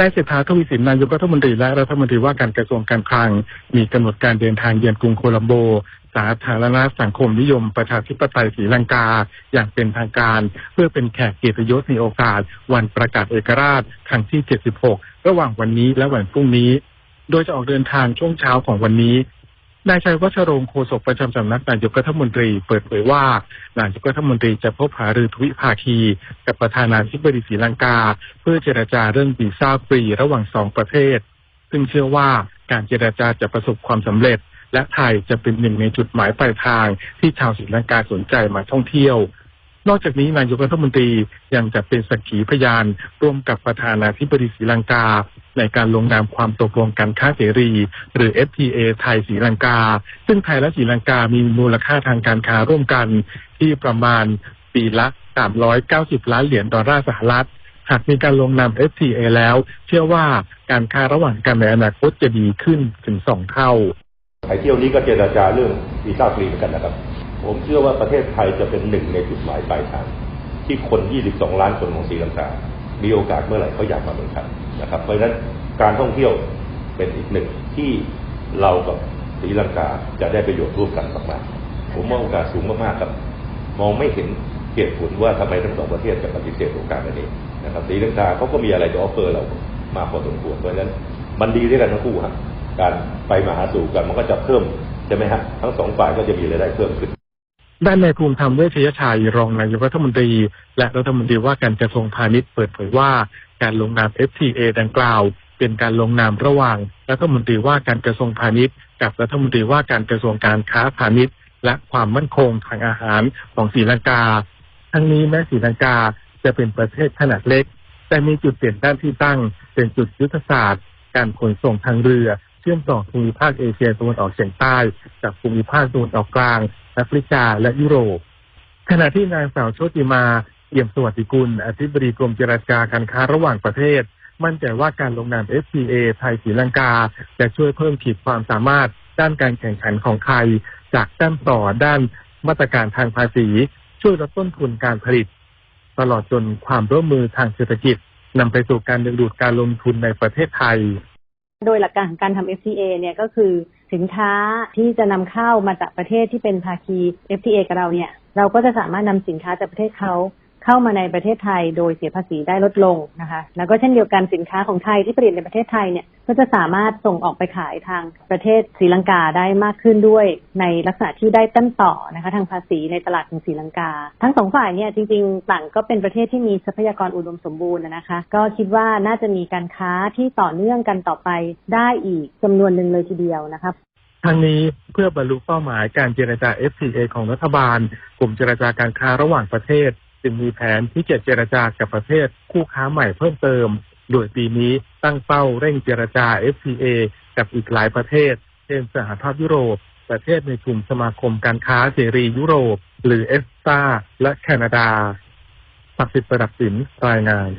นายเศรษฐาทวีสินนายกรัฐมนตรีและรัฐมนตรีว่าการกระทรวงการคลัง มีกำหนดการเดินทางเยือนกรุงโคลัมโบ สาธารณสังคมนิยมประชาธิปไตยศรีลังกา อย่างเป็นทางการ เพื่อเป็นแขกเกียรติยศในโอกาส วันประกาศเอกราชครั้งที่ 76 ระหว่างวันนี้และวันพรุ่งนี้ โดยจะออกเดินทางช่วงเช้าของวันนี้ นายชัยวัชรงโฆษกประจำสำนักนายกรัฐมนตรีเปิดเผยว่านายกรัฐมนตรีจะพบหารือทวิภาคี กับประธานาธิบดีศรีลังกา เพื่อเจรจาเรื่องวีซ่าฟรีระหว่างสองประเทศ ซึ่งเชื่อว่าการเจรจาจะประสบความสำเร็จ และไทยจะเป็นหนึ่งในจุดหมายปลายทางที่ชาวศรีลังกาสนใจมาท่องเที่ยวนอกจากนี้นายกรัฐมนตรียังจะเป็นสักขีพยานร่วมกับประธานาธิบดีศรีลังกา ในการลงนามความตกลงการค้าเสรี หรือ FTA ไทยศรีลังกา ซึ่งไทยและศรีลังกามีมูลค่าทางการค้าร่วมกันที่ประมาณปีละ 390 ล้านเหรียญดอลลาร์สหรัฐหากมีการลงนาม FTA แล้ว เชื่อว่าการค้าระหว่างกันในอนาคตจะดีขึ้นถึงสองเท่าไปเที่ยวนี้ก็เจรจาเรื่องวีซ่าฟรีเหมือนกันนะครับ ผมเชื่อว่าประเทศไทยจะเป็นหนึ่งในจุดหมายปลายทาง ที่คน 22 ล้านคนของศรีลังกา มีโอกาสเมื่อไหร่เขาอยากมาเมืองไทยนะครับ เพราะฉะนั้นการท่องเที่ยวเป็นอีกหนึ่งที่เรากับศรีลังกาจะได้ประโยชน์ร่วมกันมากๆผมว่าโอกาสสูงมากๆครับ มองไม่เห็นเหตุผลว่าทำไมทั้งสองประเทศจะปฏิเสธโอกาสอันนี้นะครับศรีลังกาเขาก็มีอะไรจะออฟเฟอร์เรามากพอสมควรเพราะฉะนั้นมันดีด้วยกันทั้งคู่ครับการไปมาหาสู่กันมันก็จะเพิ่มใช่ไหมฮะทั้งสองฝ่ายก็จะมีรายได้เพิ่มขึ้น ด้านนายภูมิธรรมเวชยชัยรองนายกรัฐมนตรี และรัฐมนตรีว่าการกระทรวงพาณิชย์เปิดเผยว่าการลงนาม FTA ดังกล่าว เป็นการลงนามระหว่างรัฐมนตรีว่าการกระทรวงพาณิชย์ กับรัฐมนตรีว่าการกระทรวงการค้าพาณิชย์ และความมั่นคงทางอาหารของศรีลังกา ทั้งนี้แม้ศรีลังกาจะเป็นประเทศขนาดเล็ก แต่มีจุดเด่นด้านที่ตั้ง เป็นจุดยุทธศาสตร์ การขนส่งทางเรือ เชื่อมต่อภูมิภาคเอเชียตะวันออกเฉียงใต้กับภูมิภาคตะวันออกกลาง แอฟริกาและยุโรป ขณะที่นางสาวโชติมาเอี่ยมสวัสดิกุล อธิบดีกรมเจรจาการค้าระหว่างประเทศ มั่นใจว่าการลงนาม FTA ไทยศรีลังกา จะช่วยเพิ่มขีดความสามารถด้านการแข่งขันของไทย จากด้านต่อด้านมาตรการทางภาษี ช่วยลดต้นทุนการผลิต ตลอดจนความร่วมมือทางเศรษฐกิจนำไปสู่การดึงดูดการลงทุนในประเทศไทย โดยหลักการของการทำ FTA เนี่ยก็คือ สินค้าที่จะนำเข้ามาจากประเทศที่เป็นภาคี FTA กับเราเนี่ย เราก็จะสามารถนำสินค้าจากประเทศเขา เข้ามาในประเทศไทยโดยเสียภาษีได้ลดลงนะคะ แล้วก็เช่นเดียวกันสินค้าของไทยที่ผลิตในประเทศไทยเนี่ยก็จะสามารถส่งออกไปขายทางประเทศศรีลังกาได้มากขึ้นด้วย ในลักษณะที่ได้ต้นต่อนะคะทางภาษีในตลาดของศรีลังกา ทั้งสองฝ่ายเนี่ยจริงๆ ต่างก็เป็นประเทศที่มีทรัพยากรอุดมสมบูรณ์นะคะ ก็คิดว่าน่าจะมีการค้าที่ต่อเนื่องกันต่อไปได้อีกจำนวนหนึ่งเลยทีเดียวนะคะทั้งนี้เพื่อบรรลุเป้าหมายการเจรจา FTA ของรัฐบาล กลุ่มเจรจาการค้าระหว่างประเทศ จึงมีแผนที่จะเจรจากับประเทศคู่ค้าใหม่เพิ่มเติม โดยปีนี้ตั้งเป้าเร่งเจรจา FTA กับอีกหลายประเทศ เช่นสหภาพยุโรป ประเทศในกลุ่มสมาคมการค้าเสรียุโรป หรือเอสตาและแคนาดาศักดิ์สิทธิ์ประดับสินรายงาน